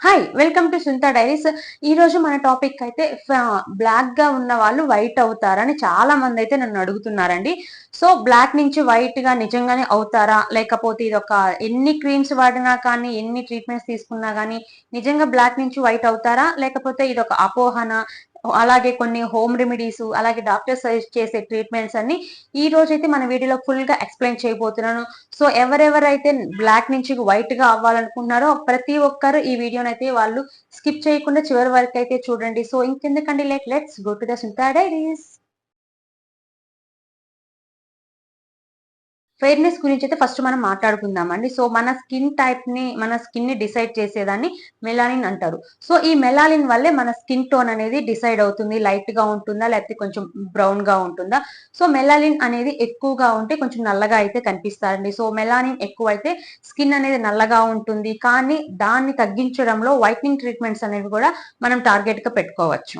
Hi welcome to Suntha diaries ఈ రోజు మన టాపిక్ అయితే బ్లాక్గా ఉన్న వాళ్ళు వైట్ అవుతారని చాలా మంది అయితే నన్ను అడుగుతున్నారండి. సో బ్లాక్ నుంచి వైట్గా నిజంగానే అవుతారా? లేకపోతే ఇది ఒక ఎన్ని క్రీమ్స్ వాడినా కానీ ఎన్ని ట్రీట్మెంట్స్ తీసుకున్నా కానీ నిజంగా బ్లాక్ నుంచి వైట్ అవుతారా? లేకపోతే ఇది ఒక అపోహన? అలాగే కొన్ని హోమ్ రెమెడీస్ అలాగే డాక్టర్ సజెస్ట్ చేసే ట్రీట్మెంట్స్ అన్ని ఈ రోజు అయితే మన వీడియోలో ఫుల్గా ఎక్స్ప్లెయిన్ చేయబోతున్నాను. సో ఎవరెవరైతే బ్లాక్ నుంచి వైట్గా అవ్వాలనుకుంటున్నారో ప్రతి ఒక్కరు ఈ వీడియోని అయితే వాళ్ళు స్కిప్ చేయకుండా చివరి వరకు అయితే చూడండి. So ఇంకెందుకండి? Like let's go to the Suntha diaries fairness గురించి అయితే ఫస్ట్ మనం మాట్లాడుకుందామండి. సో మన స్కిన్ టైప్ని మన స్కిన్ని డిసైడ్ చేసేదాన్ని మెలానిన్ అంటారు. సో ఈ మెలానిన్ వల్లే మన స్కిన్ టోన్ అనేది డిసైడ్ అవుతుంది. లైట్గా ఉంటుందా లేకపోతే కొంచెం బ్రౌన్గా ఉంటుందా? సో మెలానిన్ అనేది ఎక్కువగా ఉంటే కొంచెం నల్లగా అయితే కనిపిస్తారండి సో మెలానిన్ ఎక్కువ అయితే స్కిన్ అనేది నల్లగా ఉంటుంది. కానీ దాన్ని తగ్గించడంలో వైట్నింగ్ ట్రీట్మెంట్స్ అనేవి కూడా మనం టార్గెట్గా పెట్టుకోవచ్చు.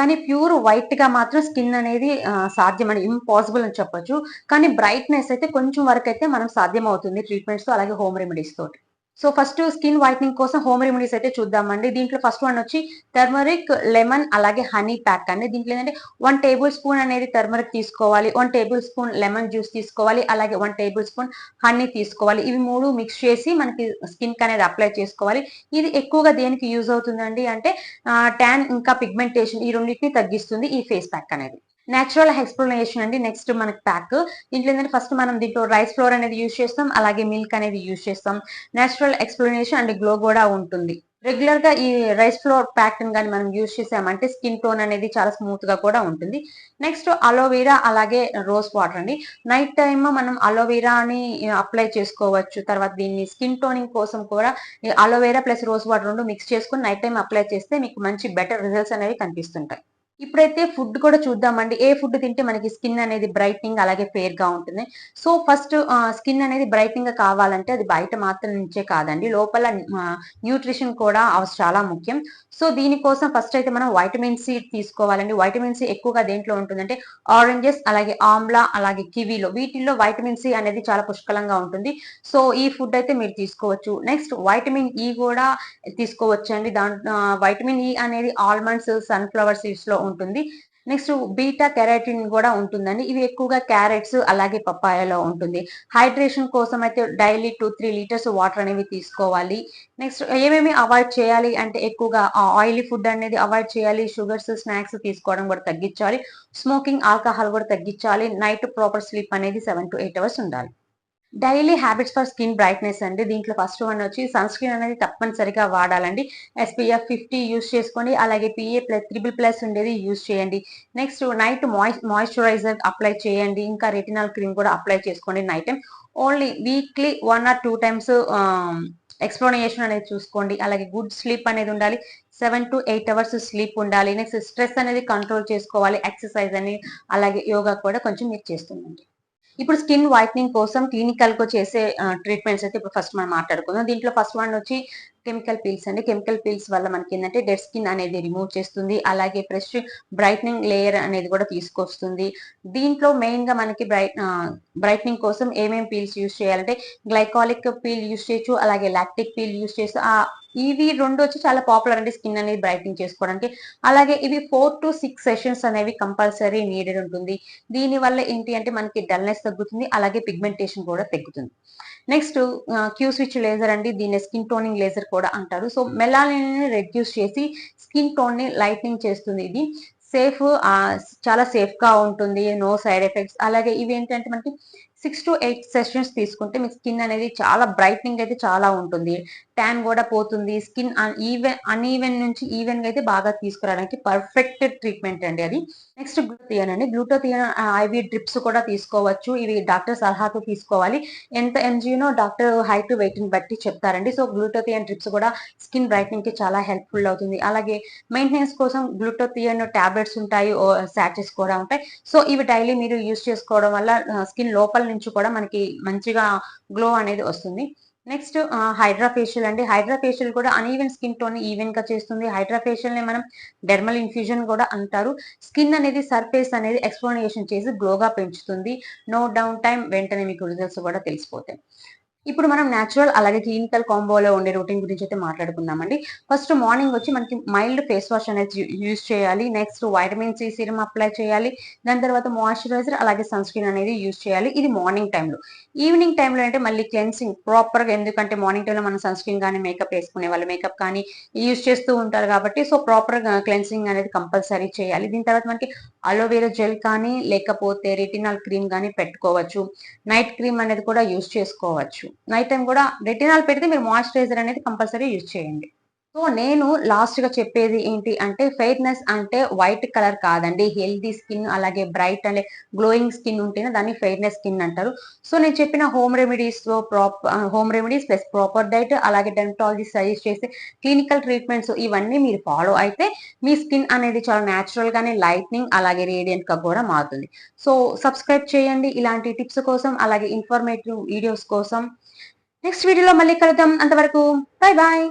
కానీ ప్యూర్ వైట్గా మాత్రం స్కిన్ అనేది సాధ్యం అని ఇంపాసిబుల్ అని చెప్పొచ్చు. కానీ బ్రైట్నెస్ అయితే కొంచెం వరకు అయితే మనం సాధ్యం అవుతుంది ట్రీట్మెంట్స్తో అలాగే హోమ్ రెమెడీస్ తోటి. సో ఫస్ట్ స్కిన్ వైట్నింగ్ కోసం హోమ్ రెమెడీస్ అయితే చూద్దామండి. దీంట్లో ఫస్ట్ వన్ వచ్చి టర్మరిక్ లెమన్ అలాగే హనీ ప్యాక్ అండి. దీంట్లో ఏంటంటే వన్ టేబుల్ స్పూన్ అనేది టర్మరిక్ తీసుకోవాలి one tablespoon lemon juice తీసుకోవాలి అలాగే వన్ టేబుల్ స్పూన్ హనీ తీసుకోవాలి. ఇవి మూడు మిక్స్ చేసి మనకి స్కిన్కి అనేది అప్లై చేసుకోవాలి. ఇది ఎక్కువగా దేనికి యూజ్ అవుతుందండి అంటే ట్యాన్ ఇంకా పిగ్మెంటేషన్ ఈ రెండింటిని తగ్గిస్తుంది ఈ ఫేస్ ప్యాక్ అనేది. నేచురల్ ఎక్స్ప్లెనేషన్ అండి నెక్స్ట్ మనకి ప్యాక్ దీంట్లో ఏంటంటే ఫస్ట్ మనం దీంట్లో రైస్ ఫ్లోర్ అనేది యూజ్ చేస్తాం అలాగే మిల్క్ అనేది యూజ్ చేస్తాం. నేచురల్ ఎక్స్ప్లెనేషన్ అండ్ గ్లో కూడా ఉంటుంది. రెగ్యులర్గా ఈ రైస్ ఫ్లోర్ ప్యాక్ కానీ మనం యూజ్ చేసామంటే స్కిన్ టోన్ అనేది చాలా స్మూత్గా కూడా ఉంటుంది. నెక్స్ట్ అలోవెరా అలాగే రోజ్ వాటర్ అండి. నైట్ టైమ్ మనం అలోవెరాని అప్లై చేసుకోవచ్చు. తర్వాత దీన్ని స్కిన్ టోనింగ్ కోసం కూడా aloe vera plus rose water రెండు మిక్స్ చేసుకుని నైట్ టైం అప్లై చేస్తే మీకు మంచి బెటర్ రిజల్ట్స్ అనేవి కనిపిస్తుంటాయి. ఇప్పుడైతే ఫుడ్ కూడా చూద్దామండి. ఏ ఫుడ్ తింటే మనకి స్కిన్ అనేది బ్రైట్నింగ్ అలాగే ఫేర్గా ఉంటుంది. సో ఫస్ట్ స్కిన్ అనేది బ్రైట్నింగ్గా కావాలంటే అది బయట మాత్రం నుంచే కాదండి. లోపల న్యూట్రిషన్ కూడా చాలా ముఖ్యం. సో దీనికోసం ఫస్ట్ అయితే మనం వైటమిన్ సి తీసుకోవాలండి. వైటమిన్ సి ఎక్కువగా దేంట్లో ఉంటుందంటే ఆరెంజెస్ అలాగే ఆమ్లా అలాగే కివీలో. వీటిల్లో వైటమిన్ సి అనేది చాలా పుష్కలంగా ఉంటుంది. సో ఈ ఫుడ్ అయితే మీరు తీసుకోవచ్చు. నెక్స్ట్ వైటమిన్ ఈ కూడా తీసుకోవచ్చు అండి దాంట్లో వైటమిన్ ఈ అనేది ఆల్మండ్స్ సన్ఫ్లవర్ సీడ్స్లో ఉంటుంది. నెక్స్ట్ బీటా కెరాటిన్ కూడా ఉంటుందండి. ఇవి ఎక్కువగా క్యారెట్స్ అలాగే పప్పాయలో ఉంటుంది. హైడ్రేషన్ కోసం అయితే daily two three litres water అనేవి తీసుకోవాలి. నెక్స్ట్ ఏమేమి అవాయిడ్ చేయాలి అంటే ఎక్కువగా ఆయిలీ ఫుడ్ అనేది అవాయిడ్ చేయాలి. షుగర్స్ స్నాక్స్ తీసుకోవడం కూడా తగ్గించాలి. స్మోకింగ్ ఆల్కహాల్ కూడా తగ్గించాలి. నైట్ ప్రాపర్ స్లీప్ అనేది సెవెన్ టు ఎయిట్ అవర్స్ ఉండాలి. Daily habits for skin brightness అండి. దీంట్లో ఫస్ట్ వన్ వచ్చి సన్ స్క్రీన్ అనేది తప్పనిసరిగా వాడాలండి. ఎస్పీఎఫ్ ఫిఫ్టీ యూస్ చేసుకోండి. అలాగే పిఏ ప్లస్ త్రిబుల్ ప్లస్ ఉండేది యూస్ చేయండి. నెక్స్ట్ నైట్ మాయిశ్చరైజర్ అప్లై చేయండి. ఇంకా రెటినాల్ క్రీమ్ కూడా అప్లై చేసుకోండి night time only weekly one or two times exfoliation అనేది చూసుకోండి. అలాగే గుడ్ స్లీప్ అనేది ఉండాలి. Seven to eight hours sleep ఉండాలి. నెక్స్ట్ స్ట్రెస్ అనేది కంట్రోల్ చేసుకోవాలి. ఎక్సర్సైజ్ అని అలాగే యోగా కూడా కొంచెం మీరు చేస్తుందండి ఇప్పుడు స్కిన్ వైట్నింగ్ కోసం క్లినికల్గా చేసే ట్రీట్మెంట్స్ అయితే ఇప్పుడు ఫస్ట్ మనం మాట్లాడుకుందాం. దీంట్లో ఫస్ట్ వన్ వచ్చి కెమికల్ పీల్స్ అండి. కెమికల్ పీల్స్ వల్ల మనకి ఏంటంటే డెడ్ స్కిన్ అనేది రిమూవ్ చేస్తుంది. అలాగే ఫ్రెష్ బ్రైట్నింగ్ లేయర్ అనేది కూడా తీసుకొస్తుంది. దీంట్లో మెయిన్గా మనకి బ్రైట్ బ్రైట్నింగ్ కోసం ఏమేమి పీల్స్ యూస్ చేయాలంటే గ్లైకాలిక్ పీల్ యూస్ చేయొచ్చు. అలాగే లాక్టిక్ పీల్ యూస్ ఆ ఇవి రెండు వచ్చి చాలా పాపులర్ అండి స్కిన్ అనేది బ్రైట్నింగ్ చేసుకోవడానికి. అలాగే ఇవి ఫోర్ టు సిక్స్ సెషన్స్ అనేవి కంపల్సరీ నీడెడ్ ఉంటుంది. దీని వల్ల ఏంటి అంటే మనకి డల్నెస్ తగ్గుతుంది. అలాగే పిగ్మెంటేషన్ కూడా తగ్గుతుంది. నెక్స్ట్ క్యూ స్విచ్ లేజర్ అండి దీన్ని స్కిన్ టోనింగ్ లేజర్ కూడా అంటారు. సో మెలానిన్ రెడ్యూస్ చేసి స్కిన్ టోన్ని లైట్నింగ్ చేస్తుంది ఇది. సేఫ్ చాలా సేఫ్గా ఉంటుంది నో సైడ్ ఎఫెక్ట్స్ అలాగే ఇవి ఏంటంటే మనకి సిక్స్ టు ఎయిట్ సెషన్స్ తీసుకుంటే మీ స్కిన్ అనేది చాలా బ్రైట్నింగ్ అయితే చాలా ఉంటుంది. ట్యాన్ కూడా పోతుంది. స్కిన్ ఈవెన్ అన్ఈవెన్ నుంచి ఈవెన్గా అయితే బాగా తీసుకురావడానికి పర్ఫెక్ట్ ట్రీట్మెంట్ అండి అది. నెక్స్ట్ గ్లూటోథియన్ అండి. గ్లూటోథియన్ ఐవి డ్రిప్స్ కూడా తీసుకోవచ్చు. ఇవి డాక్టర్ సలహాతో తీసుకోవాలి. ఎంత ఎంజీనో డాక్టర్ హైట్ వెయిట్ని బట్టి చెప్తారండి. సో గ్లూటోథియన్ డ్రిప్స్ కూడా స్కిన్ బ్రైట్నింగ్కి చాలా హెల్ప్ఫుల్ అవుతుంది. అలాగే మెయింటెనెన్స్ కోసం గ్లూటోథియన్ టాబ్లెట్స్ ఉంటాయి. సాచెస్ కూడా ఉంటాయి. సో ఇవి డైలీ మీరు యూస్ చేసుకోవడం వల్ల స్కిన్ లోపల నుంచి కూడా మనకి మంచిగా గ్లో అనేది వస్తుంది. నెక్స్ట్ హైడ్రా ఫేషియల్ అండి. హైడ్రా ఫేషియల్ కూడా అన్ఈవెన్ స్కిన్ టోన్ ఈవెన్గా చేస్తుంది. హైడ్రా ఫేషియల్ని మనం డెర్మల్ ఇన్ఫ్యూజన్ కూడా అంటారు. స్కిన్ అనేది సర్ఫేస్ అనేది ఎక్స్ప్లోనేషన్ చేసి గ్లోగా పెంచుతుంది. నో డౌన్ టైం వెంటనే మీకు రిజల్ట్స్ కూడా తెలిసిపోతాయి. ఇప్పుడు మనం న్యాచురల్ అలాగే క్లినికల్ కాంబోలో ఉండే రొటీన్ గురించి అయితే మాట్లాడుకుందామండి. ఫస్ట్ మార్నింగ్ వచ్చి మనకి మైల్డ్ ఫేస్ వాష్ అనేది యూజ్ చేయాలి. Next vitamin C serum apply చేయాలి. దాని తర్వాత మాయిశ్చరైజర్ అలాగే సన్ స్క్రీన్ అనేది యూజ్ చేయాలి. ఇది మార్నింగ్ టైంలో ఈవినింగ్ టైంలో అంటే మళ్ళీ క్లెన్సింగ్ ప్రాపర్గా ఎందుకంటే మార్నింగ్ టైంలో మనం సన్ స్క్రీన్ కానీ మేకప్ వేసుకునే వాళ్ళు. మేకప్ కానీ యూజ్ చేస్తూ ఉంటారు కాబట్టి సో ప్రాపర్గా క్లెన్సింగ్ అనేది కంపల్సరీ చేయాలి. దీని తర్వాత మనకి అలోవేరా జెల్ కానీ లేకపోతే రెటినాల్ క్రీమ్ కానీ పెట్టుకోవచ్చు. నైట్ క్రీమ్ అనేది కూడా యూజ్ చేసుకోవచ్చు. నైట్ టైం కూడా రెటినాల్ పెడితే మీరు మాయిశ్చరైజర్ అనేది కంపల్సరీ యూజ్ చేయండి. సో నేను లాస్ట్గా చెప్పేది ఏంటి అంటే ఫెయిర్నెస్ అంటే వైట్ కలర్ కాదండి. హెల్దీ స్కిన్ అలాగే బ్రైట్ అనే గ్లోయింగ్ స్కిన్ ఉంటేనే దాన్ని ఫెయిర్నెస్ స్కిన్ అంటారు. సో నేను చెప్పిన home remedies proper home remedies plus proper diet అలాగే డెంటాలజీ సజెస్ట్ చేసే క్లినికల్ ట్రీట్మెంట్స్ ఇవన్నీ మీరు ఫాలో అయితే మీ స్కిన్ అనేది చాలా న్యాచురల్ గానే లైట్నింగ్ అలాగే రేడియంట్గా కూడా మారుతుంది. సో సబ్స్క్రైబ్ చేయండి. ఇలాంటి టిప్స్ కోసం అలాగే ఇన్ఫర్మేటివ్ వీడియోస్ కోసం. నెక్స్ట్ వీడియోలో మళ్ళీ కలుద్దాం. అంతవరకు బాయ్ బాయ్.